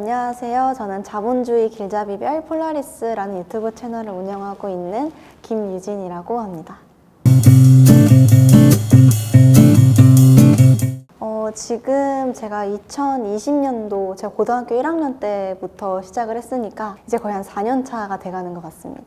안녕하세요. 저는 자본주의 길잡이별 폴라리스라는 유튜브 채널을 운영하고 있는 김유진이라고 합니다. 어, 지금 제가 2020년도 제가 고등학교 1학년 때부터 시작을 했으니까 이제 거의 한 4년 차가 돼가는 것 같습니다.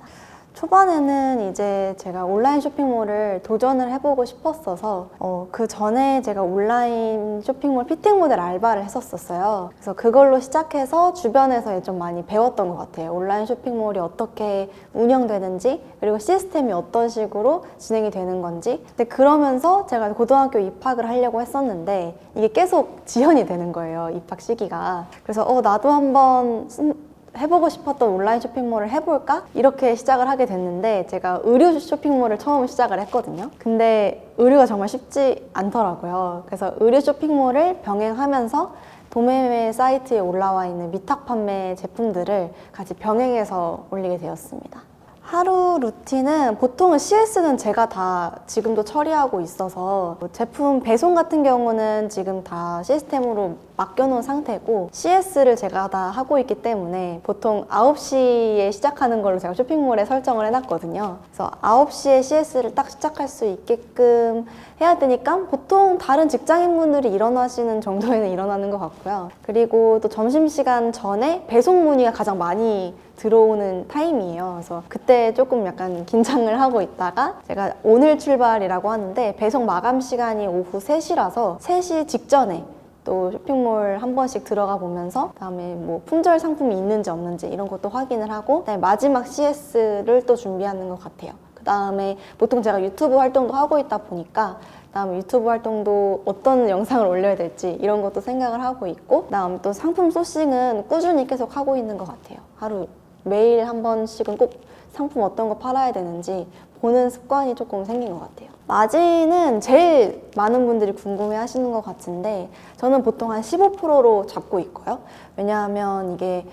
초반에는 이제 제가 온라인 쇼핑몰을 도전을 해보고 싶었어서 어, 그 전에 제가 온라인 쇼핑몰 피팅 모델 알바를 했었었어요. 그래서 그걸로 시작해서 주변에서 좀 많이 배웠던 것 같아요. 온라인 쇼핑몰이 어떻게 운영되는지 그리고 시스템이 어떤 식으로 진행이 되는 건지. 근데 그러면서 제가 고등학교 입학을 하려고 했었는데 이게 계속 지연이 되는 거예요. 입학 시기가. 그래서 어 나도 한번 쓴- 해보고 싶었던 온라인 쇼핑몰을 해볼까? 이렇게 시작을 하게 됐는데 제가 의류 쇼핑몰을 처음 시작을 했거든요. 근데 의류가 정말 쉽지 않더라고요. 그래서 의류 쇼핑몰을 병행하면서 도매매 사이트에 올라와 있는 위탁 판매 제품들을 같이 병행해서 올리게 되었습니다. 하루 루틴은 보통은 CS는 제가 다 지금도 처리하고 있어서 뭐 제품 배송 같은 경우는 지금 다 시스템으로 맡겨놓은 상태고 CS를 제가 다 하고 있기 때문에 보통 9시에 시작하는 걸로 제가 쇼핑몰에 설정을 해놨거든요. 그래서 9시에 CS를 딱 시작할 수 있게끔 해야 되니까 보통 다른 직장인분들이 일어나시는 정도에는 일어나는 것 같고요. 그리고 또 점심시간 전에 배송 문의가 가장 많이 들어오는 타임이에요. 그래서 그때 조금 약간 긴장을 하고 있다가 제가 오늘 출발이라고 하는데 배송 마감 시간이 오후 3시라서 3시 직전에 또 쇼핑몰 한 번씩 들어가 보면서 그다음에 뭐 품절 상품이 있는지 없는지 이런 것도 확인을 하고 그다음에 마지막 CS를 또 준비하는 것 같아요. 그다음에 보통 제가 유튜브 활동도 하고 있다 보니까 그다음에 유튜브 활동도 어떤 영상을 올려야 될지 이런 것도 생각을 하고 있고 그다음에 또 상품 소싱은 꾸준히 계속 하고 있는 것 같아요. 하루 매일 한 번씩은 꼭 상품 어떤 거 팔아야 되는지 보는 습관이 조금 생긴 것 같아요. 마진은 제일 많은 분들이 궁금해 하시는 것 같은데 저는 보통 한 15%로 잡고 있고요. 왜냐하면 이게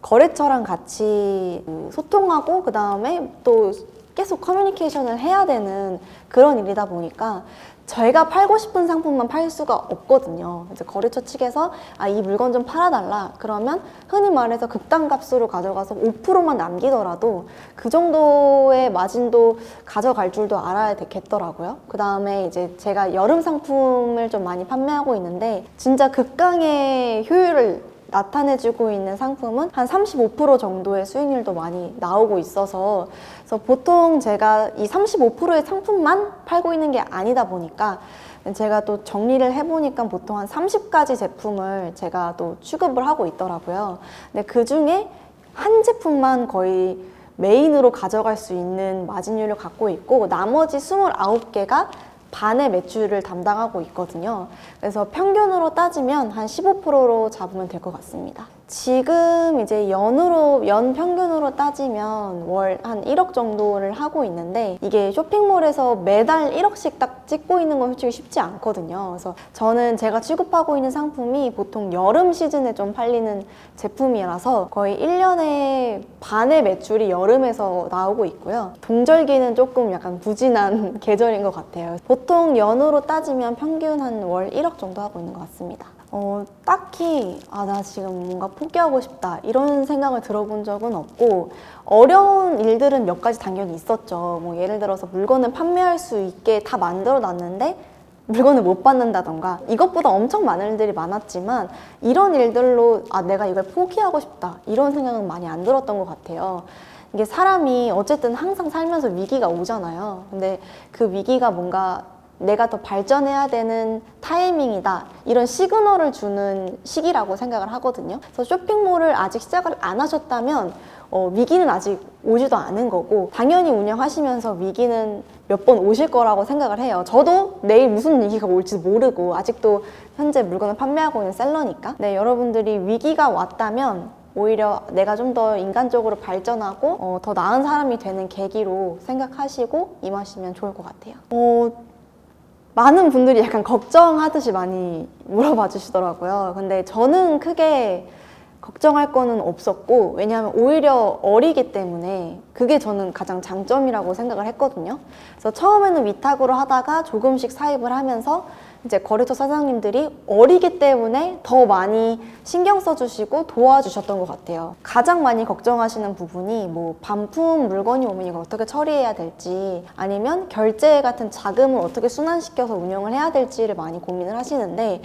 거래처랑 같이 그 소통하고 그 다음에 또 계속 커뮤니케이션을 해야 되는 그런 일이다 보니까 저희가 팔고 싶은 상품만 팔 수가 없거든요. 이제 거래처 측에서 아, 이 물건 좀 팔아달라. 그러면 흔히 말해서 극단값으로 가져가서 5%만 남기더라도 그 정도의 마진도 가져갈 줄도 알아야 되겠더라고요. 그 다음에 이제 제가 여름 상품을 좀 많이 판매하고 있는데 진짜 극강의 효율을 나타내주고 있는 상품은 한 35% 정도의 수익률도 많이 나오고 있어서 그래서 보통 제가 이 35%의 상품만 팔고 있는 게 아니다 보니까 제가 또 정리를 해보니까 보통 한 30가지 제품을 제가 또 취급을 하고 있더라고요. 근데 그 중에 한 제품만 거의 메인으로 가져갈 수 있는 마진율을 갖고 있고 나머지 29개가 반의 매출을 담당하고 있거든요. 그래서 평균으로 따지면 한 15%로 잡으면 될 것 같습니다. 지금 이제 연으로, 연 평균으로 따지면 월 한 1억 정도를 하고 있는데 이게 쇼핑몰에서 매달 1억씩 딱 찍고 있는 건 솔직히 쉽지 않거든요. 그래서 저는 제가 취급하고 있는 상품이 보통 여름 시즌에 좀 팔리는 제품이라서 거의 1년에 반의 매출이 여름에서 나오고 있고요. 동절기는 조금 약간 부진한 계절인 것 같아요. 보통 연으로 따지면 평균 한 월 1억 정도 하고 있는 것 같습니다. 어, 딱히, 아, 나 지금 뭔가 포기하고 싶다. 이런 생각을 들어본 적은 없고, 어려운 일들은 몇 가지 당연히 있었죠. 뭐, 예를 들어서 물건을 판매할 수 있게 다 만들어 놨는데, 물건을 못 받는다던가, 이것보다 엄청 많은 일들이 많았지만, 이런 일들로, 아, 내가 이걸 포기하고 싶다. 이런 생각은 많이 안 들었던 것 같아요. 이게 사람이 어쨌든 항상 살면서 위기가 오잖아요. 근데 그 위기가 뭔가 내가 더 발전해야 되는 타이밍이다. 이런 시그널을 주는 시기라고 생각을 하거든요. 그래서 쇼핑몰을 아직 시작을 안 하셨다면 어, 위기는 아직 오지도 않은 거고 당연히 운영하시면서 위기는 몇 번 오실 거라고 생각을 해요. 저도 내일 무슨 위기가 올지 모르고 아직도 현재 물건을 판매하고 있는 셀러니까. 네, 여러분들이 위기가 왔다면 오히려 내가 좀 더 인간적으로 발전하고 어, 더 나은 사람이 되는 계기로 생각하시고 임하시면 좋을 것 같아요. 어, 많은 분들이 약간 걱정하듯이 많이 물어봐 주시더라고요. 근데 저는 크게 걱정할 거는 없었고, 왜냐하면 오히려 어리기 때문에 그게 저는 가장 장점이라고 생각을 했거든요. 그래서 처음에는 위탁으로 하다가 조금씩 사입을 하면서 이제 거래처 사장님들이 어리기 때문에 더 많이 신경 써주시고 도와주셨던 것 같아요. 가장 많이 걱정하시는 부분이 뭐 반품 물건이 오면 이걸 어떻게 처리해야 될지 아니면 결제 같은 자금을 어떻게 순환시켜서 운영을 해야 될지를 많이 고민을 하시는데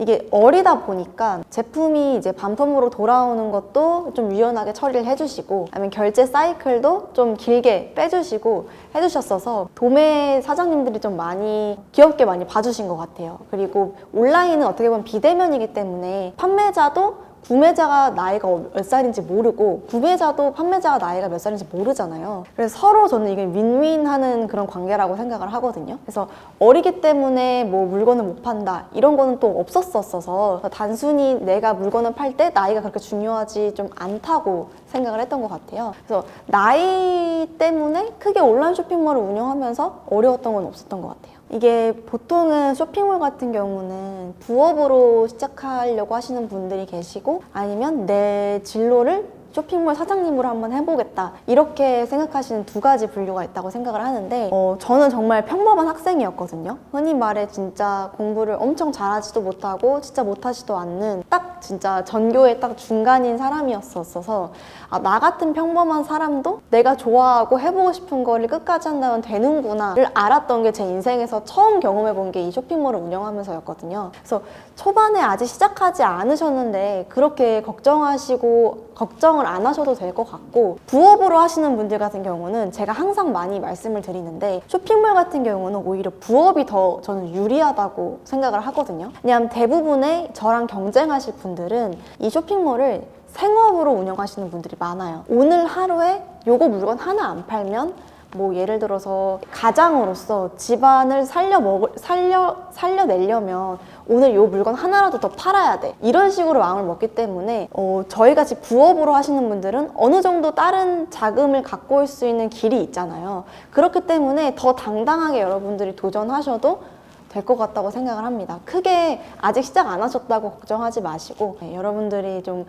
이게 어리다 보니까 제품이 이제 반품으로 돌아오는 것도 좀 유연하게 처리를 해주시고 아니면 결제 사이클도 좀 길게 빼주시고 해주셨어서 도매 사장님들이 좀 많이 귀엽게 많이 봐주신 것 같아요. 그리고 온라인은 어떻게 보면 비대면이기 때문에 판매자도 구매자가 나이가 몇 살인지 모르고 구매자도 판매자가 나이가 몇 살인지 모르잖아요. 그래서 서로 저는 이게 윈윈하는 그런 관계라고 생각을 하거든요. 그래서 어리기 때문에 뭐 물건을 못 판다 이런 거는 또 없었었어서 단순히 내가 물건을 팔 때 나이가 그렇게 중요하지 좀 않다고 생각을 했던 것 같아요. 그래서 나이 때문에 크게 온라인 쇼핑몰을 운영하면서 어려웠던 건 없었던 것 같아요. 이게 보통은 쇼핑몰 같은 경우는 부업으로 시작하려고 하시는 분들이 계시고 아니면 내 진로를 쇼핑몰 사장님으로 한번 해보겠다. 이렇게 생각하시는 두 가지 분류가 있다고 생각을 하는데 어, 저는 정말 평범한 학생이었거든요. 흔히 말해 진짜 공부를 엄청 잘하지도 못하고 진짜 못하지도 않는 딱 진짜 전교의 딱 중간인 사람이었었어서 아, 나 같은 평범한 사람도 내가 좋아하고 해보고 싶은 거를 끝까지 한다면 되는구나를 알았던 게 제 인생에서 처음 경험해 본 게 이 쇼핑몰을 운영하면서였거든요. 그래서 초반에 아직 시작하지 않으셨는데 그렇게 걱정하시고 걱정 을 안 하셔도 될 것 같고 부업으로 하시는 분들 같은 경우는 제가 항상 많이 말씀을 드리는데 쇼핑몰 같은 경우는 오히려 부업이 더 저는 유리하다고 생각을 하거든요. 왜냐하면 대부분의 저랑 경쟁하실 분들은 이 쇼핑몰을 생업으로 운영하시는 분들이 많아요. 오늘 하루에 요거 물건 하나 안 팔면 뭐 예를 들어서 가장으로서 집안을 살려 먹을 살려 살려내려면 오늘 요 물건 하나라도 더 팔아야 돼. 이런 식으로 마음을 먹기 때문에 어, 저희 같이 부업으로 하시는 분들은 어느 정도 다른 자금을 갖고 올 수 있는 길이 있잖아요. 그렇기 때문에 더 당당하게 여러분들이 도전하셔도 될 것 같다고 생각을 합니다. 크게 아직 시작 안 하셨다고 걱정하지 마시고 네, 여러분들이 좀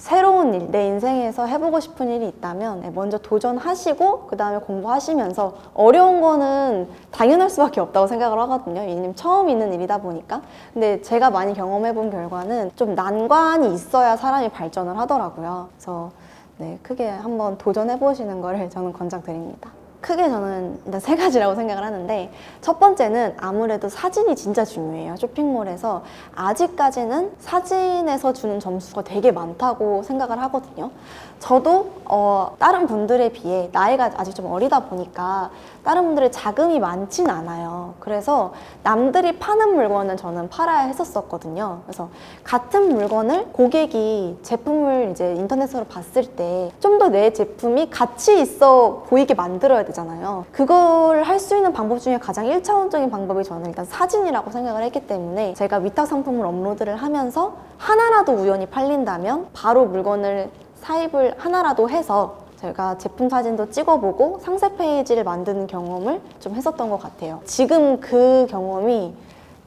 새로운 일, 내 인생에서 해보고 싶은 일이 있다면 네, 먼저 도전하시고 그 다음에 공부하시면서 어려운 거는 당연할 수밖에 없다고 생각을 하거든요. 왜냐면 처음 있는 일이다 보니까. 근데 제가 많이 경험해본 결과는 좀 난관이 있어야 사람이 발전을 하더라고요. 그래서 네, 크게 한번 도전해보시는 거를 저는 권장드립니다. 크게 저는 일단 세 가지라고 생각을 하는데 첫 번째는 아무래도 사진이 진짜 중요해요. 쇼핑몰에서 아직까지는 사진에서 주는 점수가 되게 많다고 생각을 하거든요. 저도 어, 다른 분들에 비해 나이가 아직 좀 어리다 보니까 다른 분들의 자금이 많진 않아요. 그래서 남들이 파는 물건은 저는 팔아야 했었었거든요. 그래서 같은 물건을 고객이 제품을 이제 인터넷으로 봤을 때 좀 더 내 제품이 가치 있어 보이게 만들어야 되잖아요. 그걸 할 수 있는 방법 중에 가장 1차원적인 방법이 저는 일단 사진이라고 생각을 했기 때문에 제가 위탁 상품을 업로드를 하면서 하나라도 우연히 팔린다면 바로 물건을 사입을 하나라도 해서 제가 제품 사진도 찍어보고 상세 페이지를 만드는 경험을 좀 했었던 것 같아요. 지금 그 경험이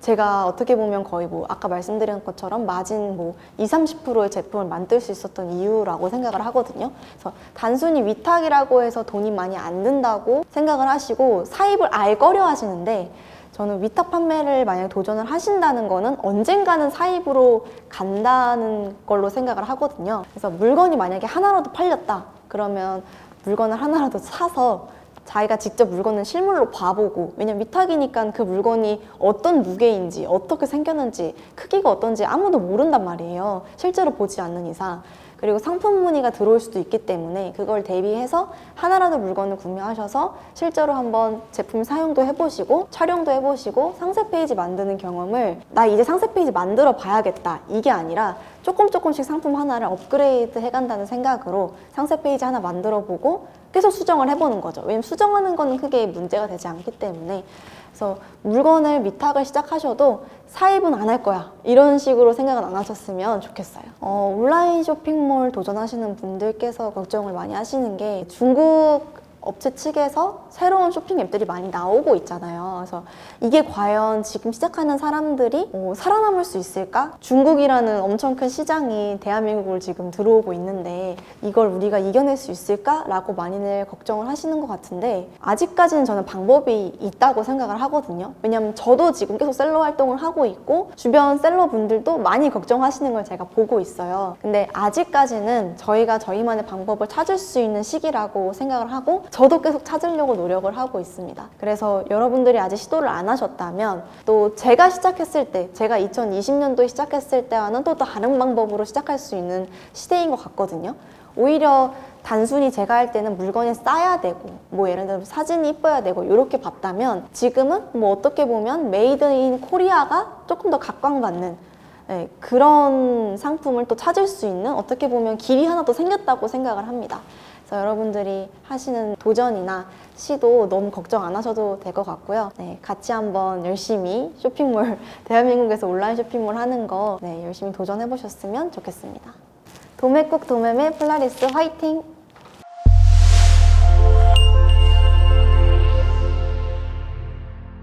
제가 어떻게 보면 거의 뭐 아까 말씀드린 것처럼 마진 뭐 20, 30%의 제품을 만들 수 있었던 이유라고 생각을 하거든요. 그래서 단순히 위탁이라고 해서 돈이 많이 안 든다고 생각을 하시고 사입을 아예 꺼려 하시는데 저는 위탁 판매를 만약 도전을 하신다는 거는 언젠가는 사입으로 간다는 걸로 생각을 하거든요. 그래서 물건이 만약에 하나라도 팔렸다. 그러면 물건을 하나라도 사서 자기가 직접 물건을 실물로 봐보고 왜냐면 위탁이니까 그 물건이 어떤 무게인지 어떻게 생겼는지 크기가 어떤지 아무도 모른단 말이에요 실제로 보지 않는 이상 그리고 상품 문의가 들어올 수도 있기 때문에 그걸 대비해서 하나라도 물건을 구매하셔서 실제로 한번 제품 사용도 해보시고 촬영도 해보시고 상세 페이지 만드는 경험을 나 이제 상세 페이지 만들어 봐야겠다 이게 아니라 조금 조금씩 상품 하나를 업그레이드 해간다는 생각으로 상세 페이지 하나 만들어 보고 계속 수정을 해보는 거죠. 왜냐면 수정하는 거는 크게 문제가 되지 않기 때문에 그래서 물건을 위탁을 시작하셔도 사입은 안 할 거야 이런 식으로 생각은 안 하셨으면 좋겠어요. 어, 온라인 쇼핑몰 도전하시는 분들께서 걱정을 많이 하시는 게 중국 업체 측에서 새로운 쇼핑 앱들이 많이 나오고 있잖아요. 그래서 이게 과연 지금 시작하는 사람들이 어, 살아남을 수 있을까? 중국이라는 엄청 큰 시장이 대한민국을 지금 들어오고 있는데 이걸 우리가 이겨낼 수 있을까라고 많이들 걱정을 하시는 것 같은데 아직까지는 저는 방법이 있다고 생각을 하거든요. 왜냐면 저도 지금 계속 셀러 활동을 하고 있고 주변 셀러 분들도 많이 걱정하시는 걸 제가 보고 있어요. 근데 아직까지는 저희가 저희만의 방법을 찾을 수 있는 시기라고 생각을 하고 저도 계속 찾으려고 노력을 하고 있습니다. 그래서 여러분들이 아직 시도를 안 하셨다면 또 제가 시작했을 때 제가 2020년도에 시작했을 때와는 또 다른 방법으로 시작할 수 있는 시대인 것 같거든요. 오히려 단순히 제가 할 때는 물건이 싸야 되고 뭐 예를 들어 사진이 이뻐야 되고 이렇게 봤다면 지금은 뭐 어떻게 보면 메이드 인 코리아가 조금 더 각광받는 네, 그런 상품을 또 찾을 수 있는 어떻게 보면 길이 하나 더 생겼다고 생각을 합니다. 그래서 여러분들이 하시는 도전이나 시도 너무 걱정 안 하셔도 될 것 같고요. 네, 같이 한번 열심히 쇼핑몰, 대한민국에서 온라인 쇼핑몰 하는 거 네, 열심히 도전해 보셨으면 좋겠습니다. 도매국 도매매 폴라리스 화이팅!